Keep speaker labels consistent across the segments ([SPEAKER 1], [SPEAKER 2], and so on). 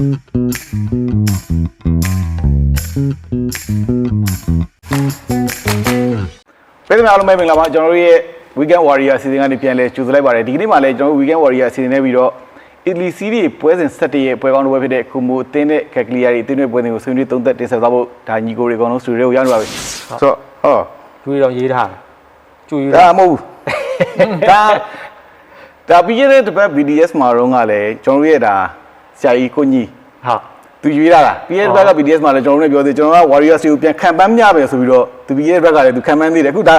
[SPEAKER 1] ပြည်သူများအားလုံးပဲမင်္ဂလာပါကျွန်တော်တို့ရဲ့ Weekend Warrior အစီအစဉ်ကနေပြန်လဲကြိုဆိုလိုက်ပါတယ်ဒီကနေ့မှလည်းကျွန်တော်တို့ Weekend Warrior အစီအစဉ်နဲ့ပြီးတော့ Italy Series ပွဲစဉ်7ရဲ့ပွဲကောင်းတစ်ပွဲဖြစ်တဲ့ကူမိုအသင်းနဲ့ Cagliari အသင်းတွေပွဲစဉ်ကိုဆွေးနွေးသုံးသပ်တင်ဆက်သွားဖို့ဒါညီကိုတွေအကုန်လုံးစတူဒီယိုရောက်နေပါပြီဆိုတော့ဟော
[SPEAKER 2] ကျွေးတော့ရေးထားတယ်ကျွေး
[SPEAKER 1] ဒါမဟုတ်ဘူးဒါဒါပြီးရတဲ့တစ်ပတ် BDS မှာတော့ကလည်းကျွန်တော်တို့ရဲ့ဒါ ဆရာကြီးကိုကြီး
[SPEAKER 2] ဟာ
[SPEAKER 1] သူရွေးလာတာပြီးရတဲ့ဘက်က BDS မှာလည်းကျွန်တော်တို့လည်းပြောသေးကျွန်တော်က Warriors ကိုပြန်ခံပန်းမြပဲဆိုပြီးတော့သူပြီးရတဲ့ဘက်ကလည်းသူခံပန်းသေးတယ်အခုဒါ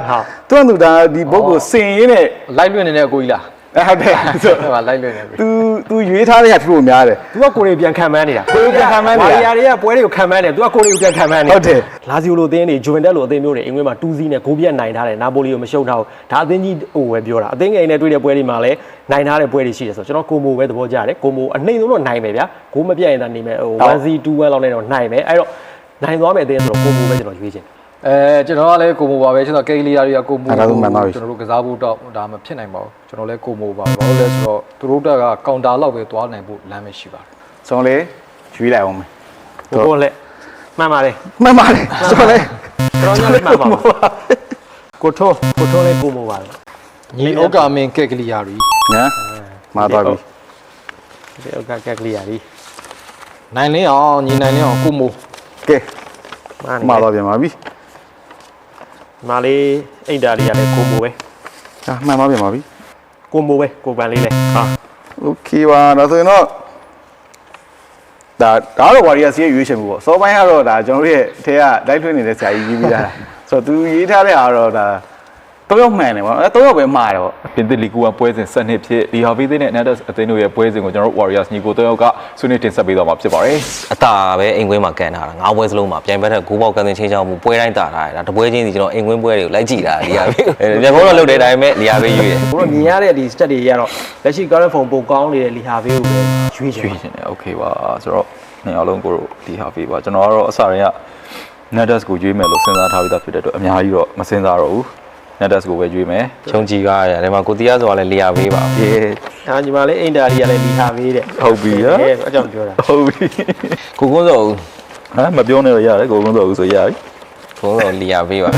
[SPEAKER 1] သူကသူဒါဒီဘုတ်ကိုစင်ရင်းနဲ့
[SPEAKER 3] လိုက်လွင့်နေတဲ့အကိုကြီးလား
[SPEAKER 1] အဲဟုတ်တယ်ဆို
[SPEAKER 3] အဲ့မှာလိုက်လွင့်နေပြီ
[SPEAKER 1] သူသူရွေးထားတဲ့ဟာဖြစ်ဖို့များတယ်
[SPEAKER 2] သူကကိုရီပြန်ခံမန်းနေတာ
[SPEAKER 1] ကိုရီပြန်ခံမှန်းနေတာ
[SPEAKER 2] ဝါရီယာတွေကပွဲတွေကိုခံမန်းတယ်သူကကိုရီကိုပြန်ခံမန်းနေ
[SPEAKER 1] ဟုတ်တယ်
[SPEAKER 2] လာဇီယိုလိုအသင်းတွေဂျူဝင်တက်လိုအသင်းမျိုးတွေအင်္ဂလိပ်မှာ2စီးနဲ့ဂိုးပြတ်နိုင်ထားတယ်နာပိုလီကိုမရှုံးထားဘူးဒါအသင်းကြီးဟိုပဲပြောတာအသင်းငယ်နဲ့တွေ့တဲ့ပွဲတွေမှာလည်းနိုင်ထားတဲ့ပွဲတွေရှိတယ်ဆိုတော့ကျွန်တော်ကိုမိုပဲသဘောကျတယ်ကိုမိုအနှိမ့်ဆုံးတော့နိုင်မယ်ဗျာဂိုးမပြတ်ရင်သာနေမယ်ဟို 1C 2-1လောက်နဲ့တော့နိုင်မယ်အဲ့တော့နိုင်သွားမယ်အသင်းဆိုတော့ကိုမိုပဲကျွန်တော်ရွေးချင်တယ်
[SPEAKER 3] အဲကျွန်တော်ကလည်းကိုမိုပါပဲကျွန်တော်ကယ်လီယာတွေကကိုမို
[SPEAKER 1] အဲ့ဒါဆိုမှန်ပါပြီ
[SPEAKER 3] ကျွန်တော်တို့ကစားဖို့တော့ဒါမဖြစ်နိုင်ပါဘူးကျွန်တော်လည်းကိုမိုပါဘာလို့လဲဆိုတော့သူတို့တက်ကကောင်တာလောက်ပဲသွားနိုင်ဖို့လမ်းမရှိပါတယ်
[SPEAKER 1] ဆိုတော့လေရွေးလိုက်အောင်မယ်
[SPEAKER 2] ဟိုကိုလက်မှန်ပါတယ်
[SPEAKER 1] မှန်ပါတယ်ဆိုတော့လေ
[SPEAKER 2] ကျွန်တော်ညလည်းမှန်ပါပါကိုထိုးကိုထိုးလေးကိုမိုပါပဲ
[SPEAKER 3] ညီဩကာမင်ကက်ကလီယာတွေ
[SPEAKER 1] ညာမှာသွားပြီ
[SPEAKER 2] ဒီဥကကက်ကလေးရည်
[SPEAKER 3] နိုင်လင်းအောင်ညီနိုင်လင်းအောင်ကိုမို
[SPEAKER 1] ကဲ
[SPEAKER 2] မှန်
[SPEAKER 1] မှာ
[SPEAKER 2] နေ
[SPEAKER 1] သွားပြန်ပါပြီ
[SPEAKER 2] မာလေးအိတ်တာလေးရတယ်ကိုမိုပဲ
[SPEAKER 1] အာမှန်သွားပြန်ပါပြီ
[SPEAKER 2] ကိုမိုပဲကိုပန်လေးလဲဟာ
[SPEAKER 1] โอเคပါတော့ဆိုရင်တော့ဒါဒါတော့ Warriors ရဲ့ရွေးချယ်မှုပေါ့စောပိုင်းကတော့ဒါကျွန်တော်တို့ရဲ့အထက်ကလိုက်ထွင်းနေတဲ့ဆရာကြီးရေးပြီးသားဆိုတော့သူရေးထားတဲ့အားတော့ဒါ တော့ရောက်မှန်တယ်ပေါ့အဲတော့ရောက်ပဲမှားတယ်ပေါ့
[SPEAKER 4] ပြင်သစ်လီဂူ1ပွဲစဉ်7နှစ်ဖြစ်လီဟာဗီသင်းနဲ့ Nantes အသင်းတို့ရဲ့ပွဲစဉ်ကိုကျွန်တော်တို့ Warriors ညီကို၃ယောက်ကဆွေးနွေးတင်ဆက်ပေးသွားမှာဖြစ်ပါတယ်
[SPEAKER 5] အတာပဲအိမ်ကွင်းမှာကန်ထားတာငါးပွဲစလုံးမှာပြိုင်ဘက်တဲ့ဂိုးပေါက်ကန်တင်ချင်းချောင်းမှုပွဲတိုင်းတာထားတယ်ဒါတပွဲချင်းစီကျွန်တော်အိမ်ကွင်းပွဲတွေကိုလိုက်ကြည့်တာလီယာဘေးအဲပြန်ဖို့တော့လုပ်တဲ့အတိုင်းပဲလီယာဘေးရွေးတယ်
[SPEAKER 2] ဘို့တော့မြင်ရတဲ့ဒီ stat တွေရတော့လက်ရှိ current form ပိုကောင်းနေတဲ့လီဟာဘေးကိုပဲရွေးချင်
[SPEAKER 4] ရွေးရှင်တယ် okay ပါဆိုတော့နှစ်ယောက်လုံးကိုတို့လီဟာဗီပါကျွန်တော်ကတော့အစရင်က Nantes ကိုရွေးမယ်လို့စဉ်းစားထားပြီးသားဖြစ်တဲ့အတွက်အများကြီးတော့မစဉ်းစားတော့ဘူး Nantes ကိုပဲရွေးမယ်
[SPEAKER 5] ချုံကြည်ကားရတယ်ဒီမှာကိုတီးယားဆိုတာလည်းလီယာဘေးပါ
[SPEAKER 4] အေး
[SPEAKER 2] အာညီမလေးအိတ်တာလေးရလဲလီဟာဘေးတဲ့
[SPEAKER 4] ဟုတ်ပြီရ
[SPEAKER 2] အဲအကြောင်းပြောတာ
[SPEAKER 4] ဟုတ်ပြီ
[SPEAKER 5] ကိုကုန်းစော
[SPEAKER 4] ဟမ်မပြောနဲ့တော့ရတယ်ကိုကုန်းစောဦးဆိုရပြီ
[SPEAKER 5] ကိုကုန်းစောလီယာဘေးပါ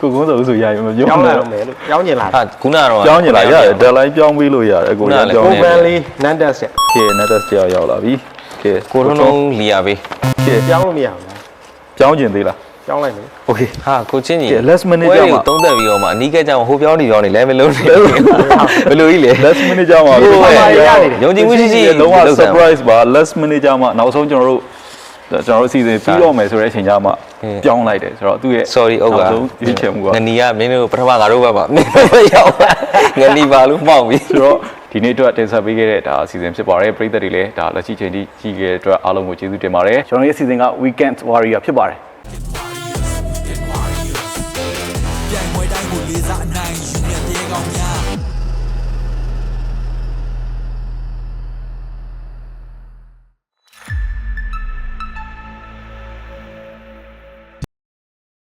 [SPEAKER 4] ကိုကုန်းစောဦးဆိုရပြီမပြော
[SPEAKER 2] ကြောင်းလာ
[SPEAKER 4] နဲ့
[SPEAKER 2] တော့မယ်လို့ကြောင်းကျင်လာ
[SPEAKER 5] ဟာခုနကတော့
[SPEAKER 4] ပြောင်းနေလားရတယ် deadline ပြောင်းပေးလို့ရတယ်ကိုလည်းပြော
[SPEAKER 2] ကို
[SPEAKER 4] င်း
[SPEAKER 2] ပ
[SPEAKER 4] နေ
[SPEAKER 2] န်လေး Nantes တဲ့
[SPEAKER 4] ကဲ Nantes ကြောက်ရောက်လာပြီကဲ
[SPEAKER 5] ကိုလုံးလုံးလီယာဘေး
[SPEAKER 4] ကဲ
[SPEAKER 2] ကြောင်းလို့မရဘူးလား
[SPEAKER 4] ပြောင်းကျင်သေးလား
[SPEAKER 2] ကြောင်းလိုက်မယ်
[SPEAKER 4] okay
[SPEAKER 5] ဟာကိုချင်းကြီး
[SPEAKER 4] ကဲ last minute
[SPEAKER 5] ပွဲ
[SPEAKER 4] ကြော
[SPEAKER 5] ကို
[SPEAKER 4] င့်ပါ
[SPEAKER 5] သုံးသက်ပြီးတော့မှအနီးကကြောင်ဟိုပြောင်းနေပြောင်းနေလဲမလုံးနေဘယ်လိုကြီးလဲ
[SPEAKER 4] last minute ကြောင့်ပါ
[SPEAKER 5] ဟုတ်ကဲ့
[SPEAKER 2] ရနေတယ်
[SPEAKER 5] ယုံကြည်မှုရှိရှိ
[SPEAKER 4] လုံးဝ
[SPEAKER 5] လုပ်စမ်းပါ
[SPEAKER 4] surprise ပါ last minute ကြောင့်မှနောက်ဆုံးကျွန်တော်တို့ကျွန်တော်တို့အစီအစဉ်ပြီးတော့မယ်ဆိုတဲ့အချိန်ကျမှပြောင်းလိုက်တယ်ဆိုတော့သူ့ရဲ့
[SPEAKER 5] sorry ဟုတ်ကဲ့
[SPEAKER 4] နောက်ဆုံးရွေးချယ်မှုက
[SPEAKER 5] ငနီကမင်းတို့ပထမငါတို့ဘက်ပါမင်းတို့ဘက်ရောက်ပါငနီပါလို့မှောက်ပြီ
[SPEAKER 4] ဆိုတော့ဒီနေ့အတွက်တင်ဆက်ပေးခဲ့တဲ့ဒါအစီအစဉ်ဖြစ်ပါတယ်ပရိသတ်တွေလည်းဒါလက်ရှိချိန်ထိကြည့်ခဲ့တဲ့အတွက်အားလုံးကိုကျေးဇူးတင်ပါတယ်
[SPEAKER 1] ကျွန်တော်ရဲ့အစီအစဉ်က Weekend Warrior ဖြစ်ပါတယ်